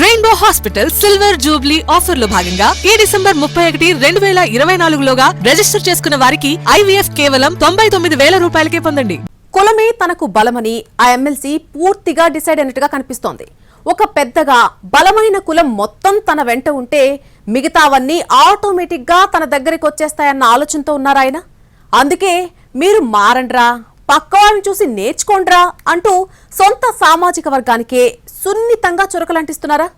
Rainbow hospital silver Jubilee ఆఫర్లో భాగంగా ఈ డిసెంబర్ ముప్పై ఒకటి రెండు వేల ఇరవై నాలుగులోగా రిజిస్టర్ చేసుకున్న వారికి ఐవీఎఫ్ కేవలం తొంభై తొమ్మిది వేల రూపాయలకే పొందండి. కులమే తనకు బలమని ఆ ఎమ్మెల్సీ పూర్తిగా డిసైడ్ అయినట్టుగా కనిపిస్తోంది. ఒక పెద్దగా బలమైన కులం మొత్తం తన వెంట ఉంటే మిగతావన్నీ ఆటోమేటిక్గా తన దగ్గరికి వచ్చేస్తాయన్న ఆలోచనతో ఉన్నారాయన అందుకే మీరు మారండ్రా పక్కవారిని చూసి నేర్చుకోండ్రా అంటూ సొంత సామాజిక వర్గానికే సున్నితంగా చురకలంటిస్తున్నారా?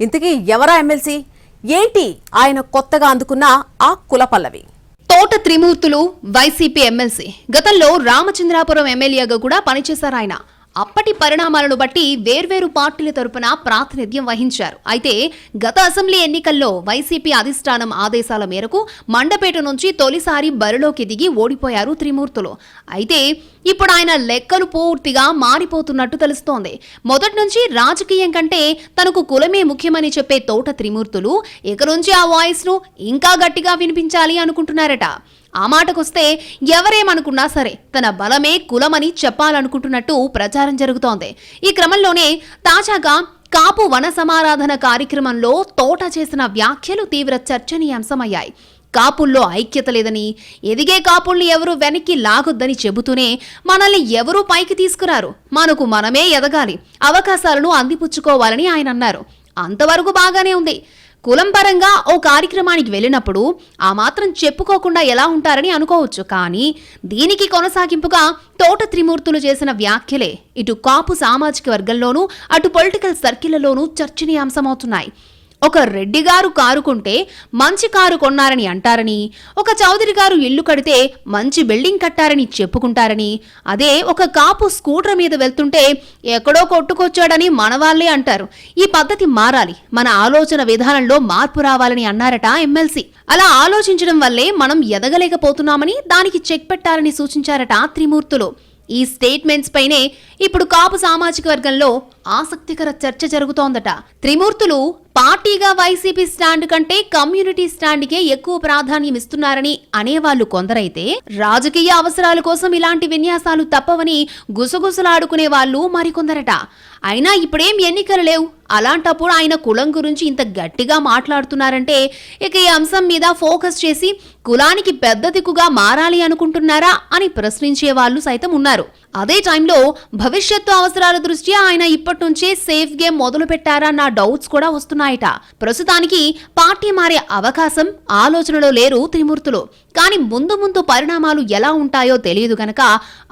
ఇంతకీ ఎవరా ఎమ్మెల్సీ? ఏంటి ఆయన కొత్తగా అందుకున్న ఆ కుల పల్లవి? తోట త్రిమూర్తులు వైసీపీ ఎమ్మెల్సీ. గతంలో రామచంద్రాపురం ఎమ్మెల్యేగా కూడా పనిచేశారు ఆయన అప్పటి పరిణామాలను బట్టి వేర్వేరు పార్టీల తరపున ప్రాతినిధ్యం వహించారు. అయితే గత అసెంబ్లీ ఎన్నికల్లో వైసీపీ అధిష్టానం ఆదేశాల మేరకు మండపేట నుంచి తొలిసారి బరిలోకి దిగి ఓడిపోయారు త్రిమూర్తులు. అయితే ఇప్పుడు ఆయన లెక్కలు పూర్తిగా మారిపోతున్నట్టు తెలుస్తోంది. మొదటి నుంచి రాజకీయం కంటే తనకు కులమే ముఖ్యమని చెప్పే తోట త్రిమూర్తులు ఇక నుంచి ఆ వాయిస్ను ఇంకా గట్టిగా వినిపించాలి అనుకుంటున్నారట. ఆ మాటకొస్తే ఎవరేమనుకున్నా సరే తన బలమే కులమని చెప్పాలనుకుంటున్నట్టు ప్రచారం జరుగుతోంది. ఈ క్రమంలోనే తాజాగా కాపు వన సమారాధన కార్యక్రమంలో తోట చేసిన వ్యాఖ్యలు తీవ్ర చర్చనీయాంశమయ్యాయి. కాపుల్లో ఐక్యత లేదని ఎదిగే కాపుల్ని ఎవరు వెనక్కి లాగొద్దని చెబుతూనే మనల్ని ఎవరూ పైకి తీసుకురారు? మనకు మనమే ఎదగాలి అవకాశాలను అందిపుచ్చుకోవాలని ఆయన అన్నారు. అంతవరకు బాగానే ఉంది. కులం పరంగా ఓ కార్యక్రమానికి వెళ్ళినప్పుడు ఆ మాత్రం చెప్పుకోకుండా ఎలా ఉంటారని అనుకోవచ్చు కానీ దీనికి కొనసాగింపుగా తోట త్రిమూర్తులు చేసిన వ్యాఖ్యలే. ఇటు కాపు సామాజిక వర్గంలోనూ అటు పొలిటికల్ సర్కిళ్ళలోనూ చర్చనీయాంశమవుతున్నాయి. ఒక రెడ్డి గారు కారు కొంటే మంచి కారు కొన్నారని అంటారని ఒక చౌదరి గారు ఇల్లు కడితే మంచి బిల్డింగ్ కట్టారని చెప్పుకుంటారని అదే ఒక కాపు స్కూటర్ మీద వెళ్తుంటే ఎక్కడో కొట్టుకొచ్చాడని మనవాళ్ళే అంటారు. ఈ పద్ధతి మారాలి. మన ఆలోచన విధానంలో మార్పు రావాలని అన్నారట ఎమ్మెల్సీ. అలా ఆలోచించడం వల్లే మనం ఎదగలేకపోతున్నామని దానికి చెక్ పెట్టాలని సూచించారట త్రిమూర్తులు. ఈ స్టేట్మెంట్స్ పైనే ఇప్పుడు కాపు సామాజిక వర్గంలో ఆసక్తికర చర్చ జరుగుతోందట. త్రిమూర్తులు పార్టీగా వైసీపీ స్టాండ్ కంటే కమ్యూనిటీ స్టాండ్కే ఎక్కువ ప్రాధాన్యం ఇస్తున్నారని అనేవాళ్ళు కొందరైతే రాజకీయ అవసరాల కోసం ఇలాంటి విన్యాసాలు తప్పవని గుసగుసలాడుకునే వాళ్ళు మరికొందరట. అయినా ఇప్పుడేం ఎన్నికలు లేవు. అలాంటప్పుడు ఆయన కులం గురించి ఇంత గట్టిగా మాట్లాడుతున్నారంటే ఇక ఈ అంశం మీద ఫోకస్ చేసి కులానికి పెద్ద దిక్కుగా మారాలి అనుకుంటున్నారా అని ప్రశ్నించే వాళ్ళు సైతం ఉన్నారు. అదే టైంలో భవిష్యత్తు అవసరాల దృష్ట్యా ఆయన ఇప్పటి నుంచే సేఫ్ గేమ్ మొదలు పెట్టారా నా డౌట్స్ కూడా వస్తున్నాయట ప్రస్తుతానికి పార్టీ మారే అవకాశం ఆలోచనలో లేరు త్రిమూర్తులు. కానీ ముందు ముందు పరిణామాలు ఎలా ఉంటాయో తెలియదు గనక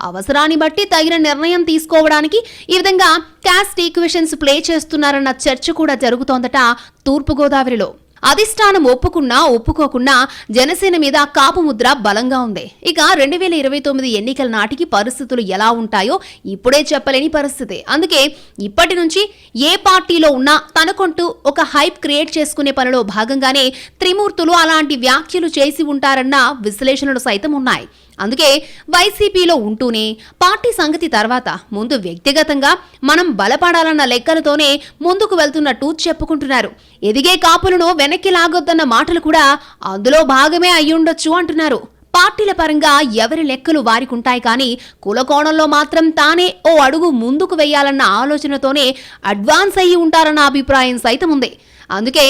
అవసరాన్ని బట్టి తగిన నిర్ణయం తీసుకోవడానికి ఈ విధంగా క్యాస్ట్ ఈక్వేషన్స్ ప్లే చేస్తున్నారన్న చర్చ కూడా జరుగుతోందట తూర్పుగోదావరిలో. అధిష్టానం ఒప్పుకున్నా ఒప్పుకోకున్నా జనసేన మీద కాపు ముద్ర బలంగా ఉంది. ఇక రెండు వేల ఇరవై తొమ్మిది ఎన్నికల నాటికి పరిస్థితులు ఎలా ఉంటాయో ఇప్పుడే చెప్పలేని పరిస్థితి. అందుకే ఇప్పటి నుంచి ఏ పార్టీలో ఉన్నా తనకుంటూ ఒక హైప్ క్రియేట్ చేసుకునే పనిలో భాగంగానే త్రిమూర్తులు అలాంటి వ్యాఖ్యలు చేసి ఉంటారన్న విశ్లేషణలు సైతం ఉన్నాయి. అందుకే వైసీపీలో ఉంటూనే పార్టీ సంగతి తర్వాత ముందు వ్యక్తిగతంగా మనం బలపడాలన్న లెక్కలతోనే ముందుకు వెళ్తున్నట్టు చెప్పుకుంటున్నారు. ఎదిగే కాపులను వెనక్కి లాగొద్దన్న మాటలు కూడా అందులో భాగమే అయ్యుండొచ్చు అంటున్నారు. పార్టీల పరంగా ఎవరి లెక్కలు వారికుంటాయి కానీ కులకోణంలో మాత్రం తానే ఓ అడుగు ముందుకు వెయ్యాలన్న ఆలోచనతోనే అడ్వాన్స్ అయ్యి ఉంటారన్న అభిప్రాయం సైతం ఉంది అందుకే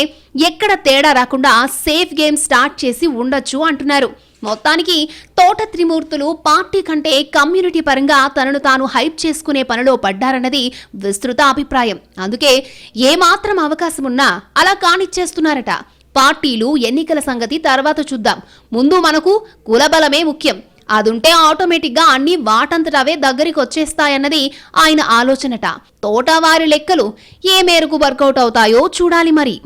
ఎక్కడ తేడా రాకుండా సేఫ్ గేమ్ స్టార్ట్ చేసి ఉండొచ్చు అంటున్నారు. మొత్తానికి తోట త్రిమూర్తులు పార్టీ కంటే కమ్యూనిటీ పరంగా తనను తాను హైప్ చేసుకునే పనిలో పడ్డారన్నది విస్తృత అభిప్రాయం. అందుకే ఏమాత్రం అవకాశం ఉన్నా అలా కానిచ్చేస్తున్నారట. పార్టీలు ఎన్నికల సంగతి తర్వాత చూద్దాం. ముందు మనకు కులబలమే ముఖ్యం. అదుంటే ఆటోమేటిక్గా అన్ని వాటంతటవే దగ్గరికి వచ్చేస్తాయన్నది ఆయన ఆలోచనట. తోటవారి లెక్కలు ఏ మేరకు వర్కౌట్ అవుతాయో చూడాలి మరి.